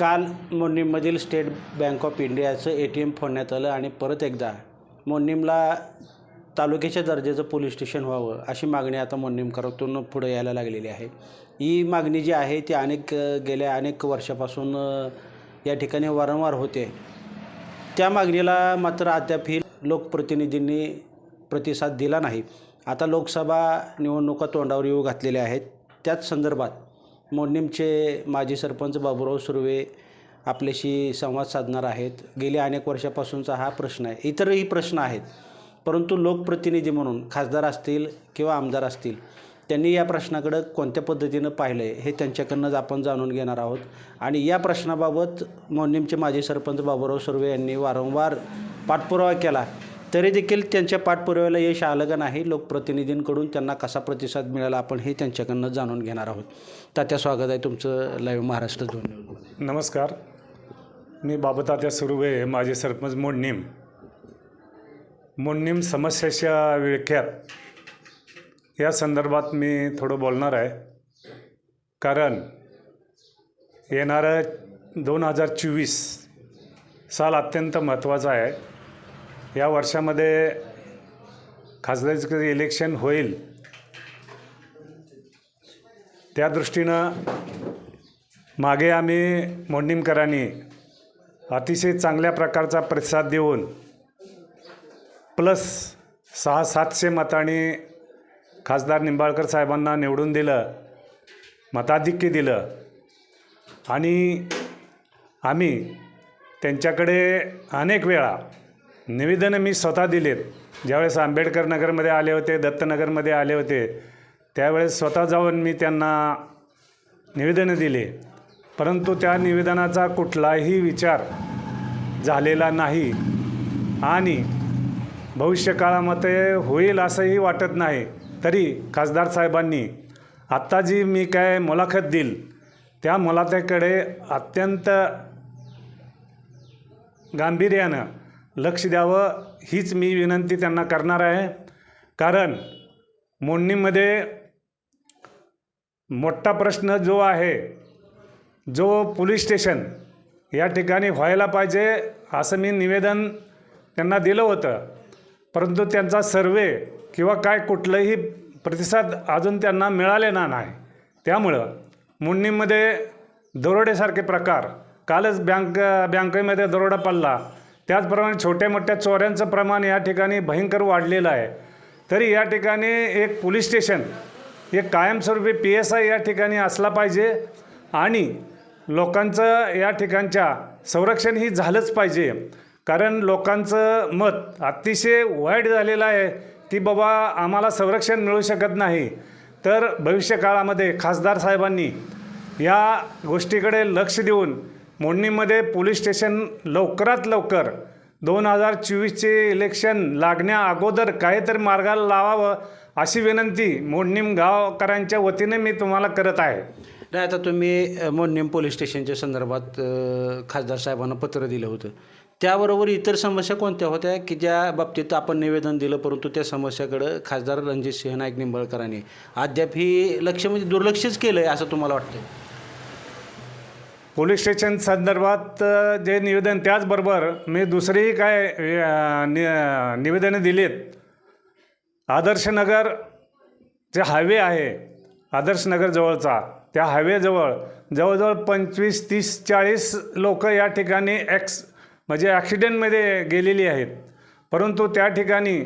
काल मोन्नीममधील state bank of इंडियाचं ए टी एम फोडण्यात आलं आणि परत एकदा मोन्नीमला तालुक्याच्या दर्जाचं पोलीस स्टेशन व्हावं अशी मागणी आता मोन्नीमकरातून पुढे यायला लागलेली आहे. ही मागणी जी आहे ती अनेक गेल्या अनेक वर्षापासून या ठिकाणी वारंवार होते. त्या मागणीला मात्र अद्यापही लोकप्रतिनिधींनी प्रतिसाद दिला नाही. आता लोकसभा निवडणुका तोंडावर येऊ घातलेल्या आहेत. त्याच संदर्भात मोडणीमचे माजी सरपंच बाबुराव सुर्वे आपल्याशी संवाद साधणार आहेत. गेल्या अनेक वर्षापासूनचा हा प्रश्न आहे. इतरही प्रश्न आहेत. परंतु लोकप्रतिनिधी म्हणून खासदार असतील किंवा आमदार असतील त्यांनी या प्रश्नाकडं कोणत्या पद्धतीनं पाहिलं आहे हे त्यांच्याकडनंच आपण जाणून घेणार आहोत. आणि या प्रश्नाबाबत मोन्नीमचे माजी सरपंच बाबुराव सुर्वे यांनी वारंवार पाठपुरावा केला. तरी देखील त्यांच्या पाठपुराव्याला यश आलं का नाही लोकप्रतिनिधींकडून त्यांना कसा प्रतिसाद मिळाला आपण हे त्यांच्याकडनं जाणून घेणार आहोत. तात्या स्वागत आहे तुमचं लाईव्ह महाराष्ट्र दोन नमस्कार. मी बाबतात्या सुरुवे माझे सरपंच मोडणीम. मोडणीम समस्याच्या विळख्यात. या संदर्भात मी थोडं बोलणार आहे. कारण येणारं दोन हजार चोवीस साल अत्यंत महत्त्वाचा आहे. या वर्षामध्ये खासदारीचं इलेक्शन होईल. त्या दृष्टीनं मागे आम्ही मोडणीमकरांनी अतिशय चांगल्या प्रकारचा प्रतिसाद देऊन प्लस सहा सातशे मतांनी खासदार निंबाळकर साहेबांना निवडून दिलं मताधिक्य दिलं आणि आम्ही त्यांच्याकडे अनेक वेळा निवेदनं मी स्वतः दिलेत. ज्यावेळेस आंबेडकर नगरमध्ये आले होते दत्तनगरमध्ये आले होते त्यावेळेस स्वतः जाऊन मी त्यांना निवेदनं दिले. परंतु त्या निवेदनाचा कुठलाही विचार झालेला नाही आणि भविष्यकाळामध्ये होईल असंही वाटत नाही. तरी खासदार साहेबांनी आत्ता जी मी काय मुलाखत दिल त्या मुलाखतीकडे अत्यंत गांभीर्यानं लक्ष द्यावं हीच मी विनंती त्यांना करणार आहे. कारण मोडणीमध्ये मोठा प्रश्न जो आहे जो पोलीस स्टेशन या ठिकाणी व्हायला पाहिजे असं मी निवेदन त्यांना दिलं होतं. परंतु त्यांचा सर्वे किंवा काय कुठलंही प्रतिसाद अजून त्यांना मिळालेला नाही. त्यामुळं मुंडणीमध्ये दरोडेसारखे प्रकार कालच बँक बँकेमध्ये दरोडा पडला. त्याचप्रमाणे छोट्या मोठ्या चोऱ्यांचं प्रमाण या ठिकाणी भयंकर वाढलेलं आहे. तरी या ठिकाणी एक पोलीस स्टेशन एक कायमस्वरूपी पी एस आय या ठिकाणी असला पाहिजे आणि लोकांचं या ठिकाणच्या संरक्षण ही झालंच पाहिजे. कारण लोकांचं मत अतिशय वाईट झालेलं आहे. की बाबा आम्हाला संरक्षण मिळू शकत नाही. तर भविष्यकाळामध्ये खासदार साहेबांनी या गोष्टीकडे लक्ष देऊन मोडणीमध्ये पोलीस स्टेशन लवकरात लवकर दोन हजार चोवीसचे इलेक्शन लागण्या अगोदर काहीतरी मार्गाला लावावं अशी विनंती मोडणीम गावकरांच्या वतीने मी तुम्हाला करत आहे. नाही आता तुम्ही मोडणीम पोलीस स्टेशनच्या संदर्भात खासदार साहेबांना पत्र दिलं होतं. त्याबरोबर इतर समस्या कोणत्या होत्या की ज्या बाबतीत आपण निवेदन दिलं परंतु त्या समस्याकडं खासदार रणजित सिंह नाईक निंबाळकरांनी अद्याप ही लक्ष म्हणजे दुर्लक्षच केलं आहे असं तुम्हाला वाटतं पोलीस स्टेशन संदर्भात जे निवेदन त्याचबरोबर मी दुसरीही काय नि निवेदनं दिलीत. आदर्शनगर जे हायवे आहे आदर्शनगर जवळचा त्या हायवेजवळ जवळजवळ पंचवीस तीस चाळीस लोक या ठिकाणी ॲक्स म्हणजे ॲक्सिडेंटमध्ये गेलेली आहेत. परंतु त्या ठिकाणी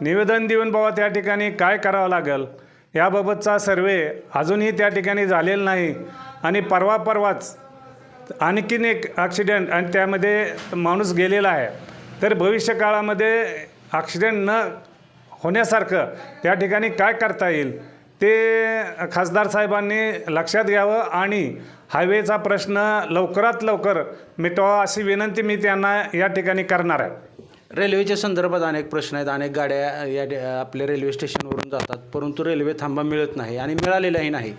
निवेदन देऊन बाबा त्या ठिकाणी काय करावं लागेल याबाबतचा सर्वे अजूनही त्या ठिकाणी झालेला नाही. आणि परवा परवाच आणखीन एक ॲक्सिडेंट आणि त्यामध्ये माणूस गेलेला आहे. तर भविष्य काळामध्ये ॲक्सिडेंट न होण्यासारखं त्या ठिकाणी काय करता येईल ते खासदार साहेबांनी लक्षात घ्यावं आणि हायवेचा प्रश्न लवकरात लवकर मिटवा अशी विनंती मी त्यांना या ठिकाणी करणार आहे. रेल्वेच्या संदर्भात अनेक प्रश्न आहेत. अनेक गाड्या या आपल्या रेल्वे स्टेशनवरून जातात. परंतु रेल्वे थांबा मिळत नाही आणि मिळालेलाही नाही.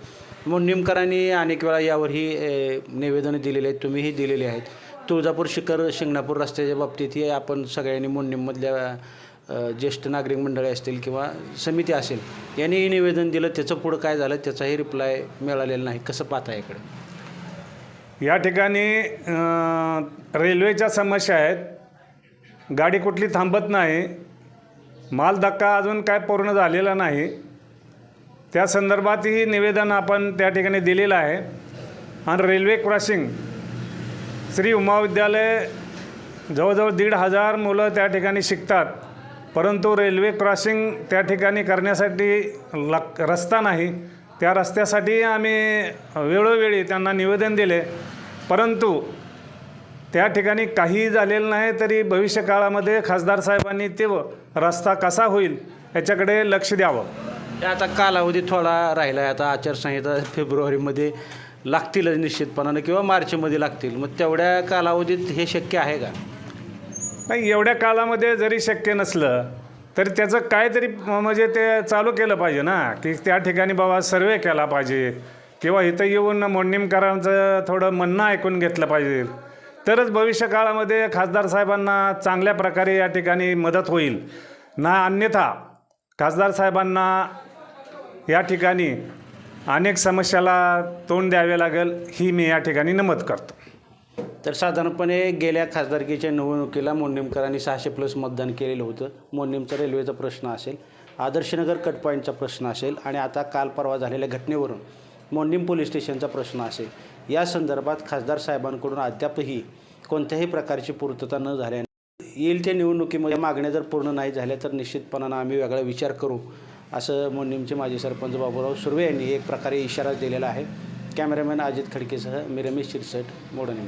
मग निमकरांनी अनेक वेळा यावरही निवेदनं दिलेली आहेत. तुम्हीही दिलेली आहेत. तुळजापूर शिखर शिंगणापूर रस्त्याच्या बाबतीतही आपण सगळ्यांनी मोडणीमधल्या ज्येष्ठ नागरिक मंडळी असतील किंवा समिती असेल यांनीही निवेदन दिलं. त्याचं पुढं काय झालं त्याचाही रिप्लाय मिळालेला नाही. कसं पाहता इकडे या ठिकाणी रेल्वेच्या समस्या आहेत. गाडी कुठली थांबत नाही. माल धक्का अजून काय पूर्ण झालेला नाही. त्या संदर्भातही निवेदन आपण त्या ठिकाणी दिलेलं आहे. आणि रेल्वे क्रॉसिंग श्री उमाविद्यालय जवळजवळ दीड हजार मुलं त्या ठिकाणी शिकतात. परंतु रेल्वे क्रॉसिंग त्या ठिकाणी करण्यासाठी लक रस्ता नाही. त्या रस्त्यासाठी आम्ही वेळोवेळी त्यांना निवेदन दिले. परंतु त्या ठिकाणी काहीही झालेलं नाही तरी भविष्य काळामध्ये खासदार साहेबांनी ते रस्ता कसा होईल याच्याकडे लक्ष द्यावं. आता कालावधी थोडा राहिला आहे आता आचारसंहिता फेब्रुवारीमध्ये लागतीलच निश्चितपणानं किंवा मार्चमध्ये लागतील. मग तेवढ्या कालावधीत हे शक्य आहे का? नाही एवढ्या काळामध्ये जरी शक्य नसलं तरी त्याचं काहीतरी म्हणजे ते चालू केलं पाहिजे ना की त्या ठिकाणी बाबा सर्वे केला पाहिजे. किंवा इथं येऊन मोडणीमकरांचं थोडं म्हणणं ऐकून घेतलं पाहिजे. तरच भविष्य काळामध्ये खासदार साहेबांना चांगल्या प्रकारे या ठिकाणी मदत होईल. ना अन्यथा खासदार साहेबांना या ठिकाणी अनेक समस्याला तोंड द्यावे लागेल ही मी या ठिकाणी नमूद करतो. तर साधारणपणे गेल्या खासदारकीच्या निवडणुकीला मोडणीमकरांनी सहाशे प्लस मतदान केलेलं होतं. मोडणीमचा रेल्वेचा प्रश्न असेल आदर्शनगर कट पॉईंटचा प्रश्न असेल आणि आता काल परवा झालेल्या घटनेवरून मोडणीम पोलीस स्टेशनचा प्रश्न असेल. या संदर्भात खासदार साहेबांकडून अद्यापही कोणत्याही प्रकारची पूर्तता न झाल्याने येईल त्या निवडणुकीमध्ये मागण्या जर पूर्ण नाही झाल्या तर निश्चितपणानं आम्ही वेगळा विचार करू असं मोनिमचे माजी सरपंच बाबूराव सुर्वे यांनी एक प्रकारे इशारा दिलेला आहे. कॅमेरामॅन अजित खडकेसह मी रमेश शिरसट मोडणीम